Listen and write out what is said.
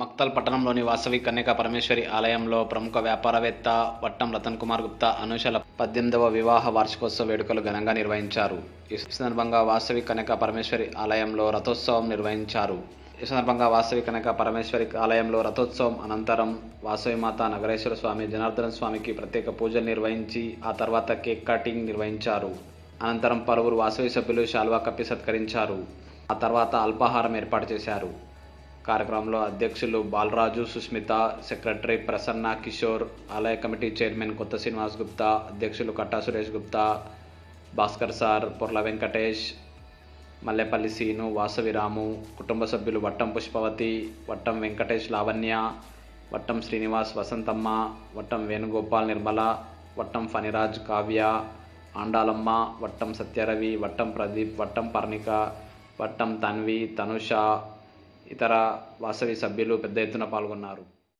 మక్తల్ పట్టణంలోని వాసవి కన్యకా పరమేశ్వరి ఆలయంలో ప్రముఖ వ్యాపారవేత్త వట్టం రతన్ కుమార్ గుప్తా అనుషల పద్దెనిమిదవ వివాహ వార్షికోత్సవ వేడుకలు ఘనంగా నిర్వహించారు. ఈ సందర్భంగా వాసవి కన్యకా పరమేశ్వరి ఆలయంలో రథోత్సవం నిర్వహించారు. ఈ సందర్భంగా వాసవి కనక పరమేశ్వరి ఆలయంలో రథోత్సవం అనంతరం వాసవి మాత నగరేశ్వర స్వామి జనార్దన స్వామికి ప్రత్యేక పూజలు నిర్వహించి ఆ తర్వాత కేక్ కటింగ్ నిర్వహించారు. అనంతరం పలువురు వాసవి సభ్యులు శాల్వా కప్పి సత్కరించారు. ఆ తర్వాత అల్పాహారం ఏర్పాటు చేశారు. కార్యక్రమంలో అధ్యక్షులు బాలరాజు సుస్మిత సెక్రటరీ ప్రసన్న కిషోర్ ఆలయ కమిటీ చైర్మన్ కొత్త శ్రీనివాస్ గుప్తా అధ్యక్షులు కట్టా సురేష్ గుప్తా భాస్కర్ సార్ పొర్ల వెంకటేష్ మల్లెపల్లి సీను వాసవి రాము కుటుంబ సభ్యులు వట్టం పుష్పవతి వట్టం వెంకటేష్ లావణ్య వట్టం శ్రీనివాస్ వసంతమ్మ వట్టం వేణుగోపాల్ నిర్మల వట్టం ఫణిరాజ్ కావ్య ఆండాలమ్మ వట్టం సత్యరవి వట్టం ప్రదీప్ వట్టం పర్ణిక వట్టం తన్వి తనుష ఇతర వాసవి సభ్యులు పెద్ద ఎత్తున పాల్గొన్నారు.